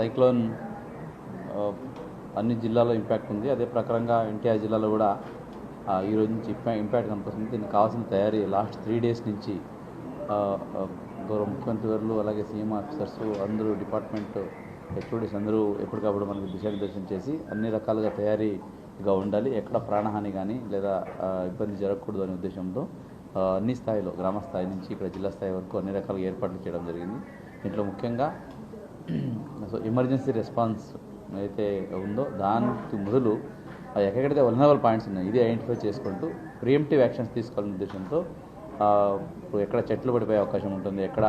Cyclone అన్ని జిల్లాలో impact ఉంది. అదే ప్రకారంగా ఎన్టీఆర్ జిల్లాలో కూడా ఈరోజు ఈ రోజు నుంచి ఇంపాక్ట్ కనిపిస్తుంది దీనికి కావాల్సిన తయారీ లాస్ట్ త్రీ డేస్ నుంచి గౌరవ ముఖ్యమంత్రి గారు అలాగే సీఎం ఆఫీసర్స్ అందరూ డిపార్ట్మెంట్ హెచ్ఓడీస్ అందరూ ఎప్పటికప్పుడు మనకు దిశానిర్దేశం చేసి అన్ని రకాలుగా తయారీగా ఉండాలి. ఎక్కడ ప్రాణహాని కానీ లేదా ఇబ్బంది జరగకూడదు అనే ఉద్దేశంతో అన్ని స్థాయిలో గ్రామ స్థాయి నుంచి ఇక్కడ జిల్లా స్థాయి వరకు అన్ని రకాలుగా ఏర్పాట్లు చేయడం జరిగింది. దీంట్లో ముఖ్యంగా సో ఎమర్జెన్సీ రెస్పాన్స్ అయితే ఉందో దానికి మొదలు ఎక్కడైతే ఎక్కడెక్కడైతే వల్నరబుల్ పాయింట్స్ ఉన్నాయి ఇది ఐడెంటిఫై చేసుకుంటూ ప్రియంటివ్ యాక్షన్స్ తీసుకోవాలనే ఉద్దేశంతో ఇప్పుడు ఎక్కడ చెట్లు పడిపోయే అవకాశం ఉంటుంది ఎక్కడ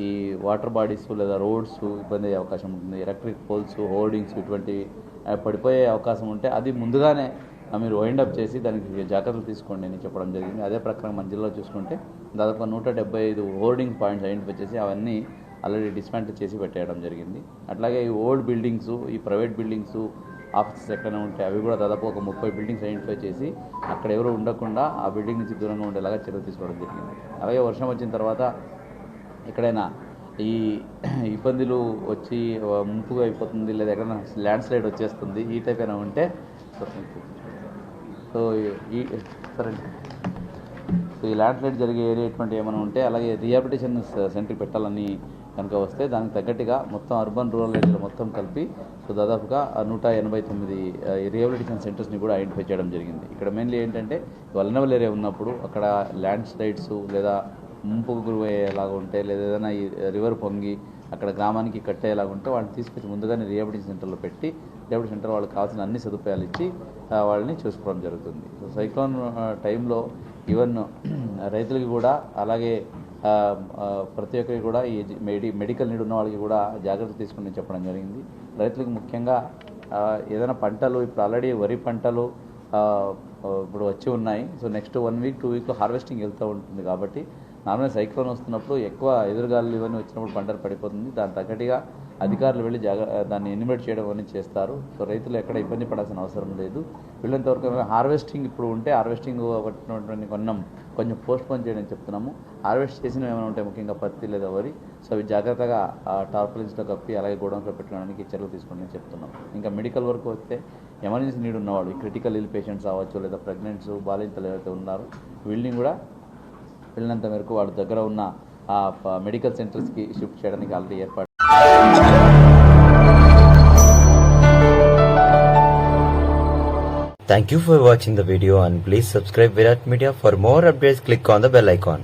ఈ వాటర్ బాడీస్ లేదా రోడ్స్ ఇబ్బంది అయ్యే అవకాశం ఉంటుంది ఎలక్ట్రిక్ పోల్స్ హోర్డింగ్స్ ఇటువంటివి పడిపోయే అవకాశం ఉంటే అది ముందుగానే మీరు వైండ్ అప్ చేసి దానికి జాగ్రత్తలు తీసుకోండి అని చెప్పడం జరిగింది. అదే ప్రకారం మన జిల్లాలో చూసుకుంటే దాదాపు నూట డెబ్బై ఐదు హోర్డింగ్ పాయింట్స్ ఐడెంటిఫై చేసి అవన్నీ ఆల్రెడీ డిస్మాంటిల్ చేసి పెట్టేయడం జరిగింది. అట్లాగే ఈ ఓల్డ్ బిల్డింగ్స్ ఈ ప్రైవేట్ బిల్డింగ్స్ ఆఫీసెస్ ఎక్కడైనా ఉంటే అవి కూడా దాదాపు ఒక ముప్పై బిల్డింగ్స్ ఐడెంటిఫై చేసి అక్కడ ఎవరు ఉండకుండా ఆ బిల్డింగ్ నుంచి దూరంగా ఉండేలాగా చర్యలు తీసుకోవడం జరిగింది. అలాగే వర్షం వచ్చిన తర్వాత ఎక్కడైనా ఈ ఇబ్బందులు వచ్చి ముంపుగా అయిపోతుంది లేదా ఎక్కడైనా ల్యాండ్ స్లైడ్ వచ్చేస్తుంది ఈ టైప్ అయినా ఉంటే సో ఈ సరే సో ఈ ల్యాండ్ స్లైడ్ జరిగే ఏరియా ఏమైనా ఉంటే అలాగే రిహాబిలిటేషన్ సెంటర్ పెట్టాలని కనుక వస్తే దానికి తగ్గట్టుగా మొత్తం అర్బన్ రూరల్ ఏరియాలో మొత్తం కలిపి సో దాదాపుగా నూట ఎనభై తొమ్మిది రిహాబిలిటేషన్ సెంటర్స్ని కూడా ఐడెంటిఫై చేయడం జరిగింది. ఇక్కడ మెయిన్లీ ఏంటంటే వల్నబుల్ ఏరియా ఉన్నప్పుడు అక్కడ ల్యాండ్ స్లైడ్స్ లేదా ముంపుకు గురయ్యేలాగా ఉంటే లేదా ఏదైనా ఈ రివర్ పొంగి అక్కడ గ్రామానికి కట్టేలాగా ఉంటే వాళ్ళని తీసుకొచ్చి ముందుగానే రిహాబిలిటేషన్ సెంటర్లో పెట్టి రిహాబిలిటేషన్ సెంటర్ వాళ్ళకి కావాల్సిన అన్ని సదుపాయాలు ఇచ్చి వాళ్ళని చూసుకోవడం జరుగుతుంది. సో సైక్లోన్ టైంలో ఈవెన్ రైతులకి కూడా అలాగే ప్రతి ఒక్కరికి కూడా ఈ మెడి మెడికల్ నీడ్ ఉన్న వాళ్ళకి కూడా జాగ్రత్త తీసుకుని చెప్పడం జరిగింది. రైతులకు ముఖ్యంగా ఏదైనా పంటలు ఇప్పుడు ఆల్రెడీ వరి పంటలు ఇప్పుడు వచ్చి ఉన్నాయి. So next one week two వీక్లో హార్వెస్టింగ్ వెళ్తూ ఉంటుంది కాబట్టి నార్మల్గా సైక్లోన్ వస్తున్నప్పుడు ఎక్కువ ఎదురుగాలు ఇవన్నీ వచ్చినప్పుడు పంటలు పడిపోతుంది. దాని తగ్గట్టుగా అధికారులు వెళ్ళి జాగ్ర దాన్ని ఎనిమేట్ చేయడం అనేది చేస్తారు. సో రైతులు ఎక్కడ ఇబ్బంది పడాల్సిన అవసరం లేదు. వీళ్ళంతవరకు హార్వెస్టింగ్ ఇప్పుడు ఉంటే హార్వెస్టింగ్ పట్టినటువంటి కొన్నాం కొంచెం పోస్ట్ పోన్ చేయడం చెప్తున్నాము. హార్వెస్ట్ చేసినవి ఏమైనా ఉంటే ముఖ్యంగా పత్తి లేదా వరి. సో అవి జాగ్రత్తగా టార్పలిన్స్లో కప్పి అలాగే గోడౌన్స్లో పెట్టుకోవడానికి చర్యలు తీసుకోండి అని చెప్తున్నాం. ఇంకా మెడికల్ వరకు వస్తే ఎమర్జెన్సీ నీడ్ ఉన్నవాళ్ళు క్రిటికల్ ఇల్ పేషెంట్స్ అవ్వచ్చు లేదా ప్రెగ్నెంట్స్ బాలింతలు ఎవరైతే ఉన్నారో వీళ్ళని కూడా వెళ్ళినంత మేరకు వాళ్ళ దగ్గర ఉన్న ఆ ప- మెడికల్ సెంటర్స్కి షిఫ్ట్ చేయడానికి ఆల్రెడీ ఏర్పాటు Thank you for watching the video and please subscribe Virat Media for more updates click on the bell icon.